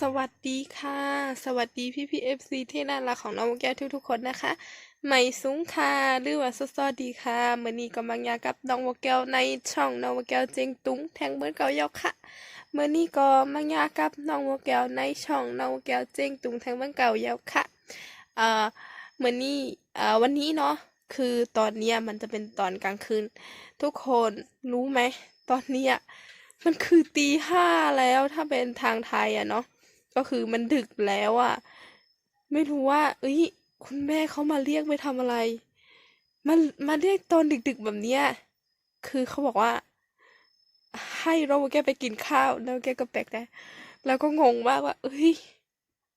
สวัสดีค่ะ สวัสดีพี่พี่เอฟซีที่น่ารักของน้องแก้วทุกๆคนนะคะใหม่ซุ้งค่ะหรือว่าสวัสดีค่ะเมื่อนี้ก็มังยากับน้องวแก้วในช่องน้องวแก้วเจงตุงแทงเบิร์เก่าเยาค่ะเมื่อนี้ก็มังยากับน้องวแก้วในช่องน้องวแก้วเจงตุงแทงเบิร์เก่าเยาค่ะเอ่อเมื่อนี้เอ่อวันนี้เนาะคือตอนเนี้ยมันจะเป็นตอนกลางคืน ทุกคนรู้ไหมตอนเนี้ยมันคือตีห้าแล้วถ้าเป็นทางไทยอะเนาะ ก็คือมันดึกแล้วอะไม่รู้ว่า เอ้ย คุณแม่เขามาเรียกไปทำอะไร มันมาเรียกตอนดึกๆแบบเนี้ย คือเขาบอกว่า ให้เราแกไปกินข้าว แล้วแกก็แปลกใจแล้วก็งงมากว่า เอ้ย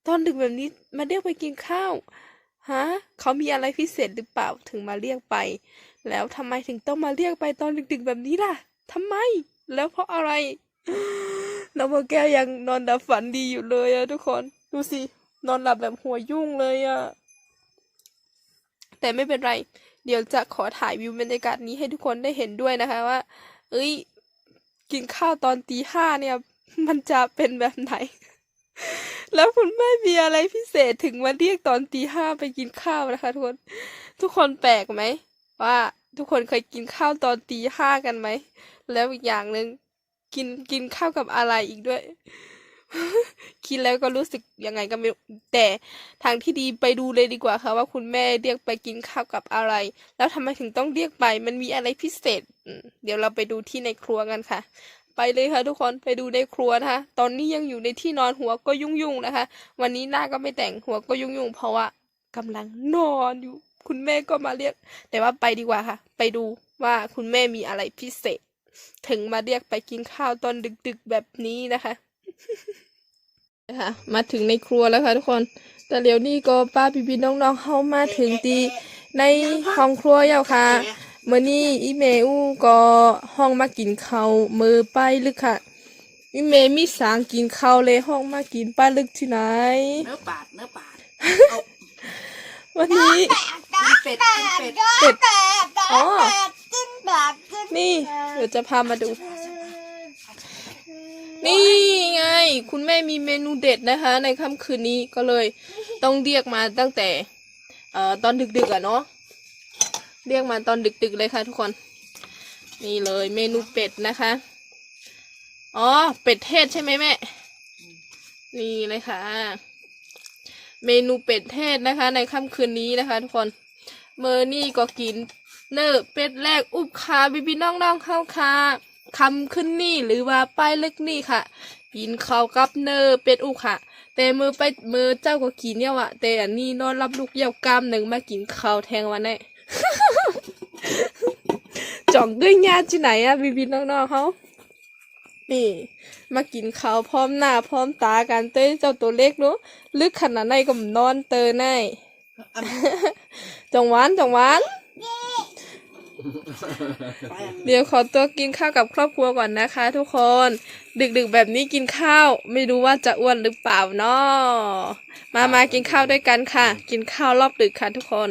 ตอนดึกแบบนี้มาเรียกไปกินข้าวฮะเขามีอะไรพิเศษหรือเปล่าถึงมาเรียกไป แล้วทำไมถึงต้องมาเรียกไปตอนดึกๆแบบนี้ล่ะทำไม แล้วเพราะอะไร น้องโมแก้วยังนอนหลับฝันดีอยู่เลยอะทุกคน ดูสิ นอนหลับแบบหัวยุ่งเลยอะแต่ไม่เป็นไร เดี๋ยวจะขอถ่ายวิวบรรยากาศนี้ให้ทุกคนได้เห็นด้วยนะคะว่า เอ้ย กินข้าวตอนตีห้าเนี่ย มันจะเป็นแบบไหน แล้วคุณแม่มีอะไรพิเศษถึงมาเรียกตอนตีห้าไปกินข้าวนะคะทุกคน ทุกคนแปลกไหมว่าทุกคนเคยกินข้าวตอนตีห้ากันไหม แล้วอีกอย่างหนึ่ง กินกินข้าวกับอะไรอีกด้วย คิดแล้วก็รู้สึกยังไงก็ไม่แต่ทางที่ดีไปดูเลยดีกว่าค่ะว่าคุณแม่เรียกไปกินข้าวกับอะไร แล้วทำไมถึงต้องเรียกไป มันมีอะไรพิเศษ เดี๋ยวเราไปดูที่ในครัวกันค่ะ ไปเลยค่ะทุกคนไปดูในครัวนะคะตอนนี้ยังอยู่ในที่นอนหัวก็ยุ่งๆนะคะ วันนี้หน้าก็ไม่แต่งหัวก็ยุ่งๆเพราะว่ากำลังนอนอยู่ คุณแม่ก็มาเรียก แต่ว่าไปดีกว่าค่ะ ไปดูว่าคุณแม่มีอะไรพิเศษ ถึงมาเรียกไปกินข้าวตอนดึกๆแบบนี้นะคะนะคะมาถึงในครัวแล้วค่ะทุกคน แต่เดี๋ยวนี้ก็ป้าพี่พี่ๆน้องๆเข้ามาถึงตีในห้องครัวแล้วค่ะเมื่อนี้อีเมอูก็ห้องมากินข้าวมือไปลึกค่ะอีเมมีสางกินข้าวเลยห้องมากินป้าลึกที่ไหนเนื้อปาดเนื้อปาดวันนี้เป็ดเป็ดเป็ดอ๋อกิ นแบบกินนี่เดี๋ยวจะพามาดู นี่ไง คุณแม่มีเมนูเด็ดนะคะ ในค่ำคืนนี้ก็เลยต้องเรียกมาตั้งแต่ เอ่อตอนดึกๆอะเนาะเรียกมาตอนดึกๆเลยค่ะทุกคน นี่เลยเมนูเป็ดนะคะ อ๋อ เป็ดเทศใช่ไหมแม่ นี่เลยค่ะ เมนูเป็ดเทศนะคะ ในค่ำคืนนี้นะคะ ทุกคน เมอร์นี่ก็กิน เนอเป็ดแรกอุบคาบิบีน้องๆเข้าคาคำขึ้นนี่หรือว่าป้ายเล็กนี่ค่ะกินข้าวกับเนอเป็ดอุบค่ะ แต่มือไปมือเจ้าก็กินเนี่ยว่ะแต่อันนี้นอนรับลูกเยาวกามหนึ่งมากินข้าวแทงวันนี้จ่องด้วยญาติที่ไหนอะบิบีน้องๆเขานี่ มากินข้าวพร้อมหน้าพร้อมตากันเต้ยเจ้าตัวเล็กเนาะลึกขนาดไหนก็นอนเตอในจงหวานจงหวาน เดี๋ยวขอตัวกินข้าวกับครอบครัวก่อนนะคะ ทุกคน ดึกๆแบบนี้กินข้าว ไม่รู้ว่าจะอ้วนหรือเปล่าเนาะมามากินข้าวด้วยกันค่ะ กินข้าวรอบดึกค่ะทุกคน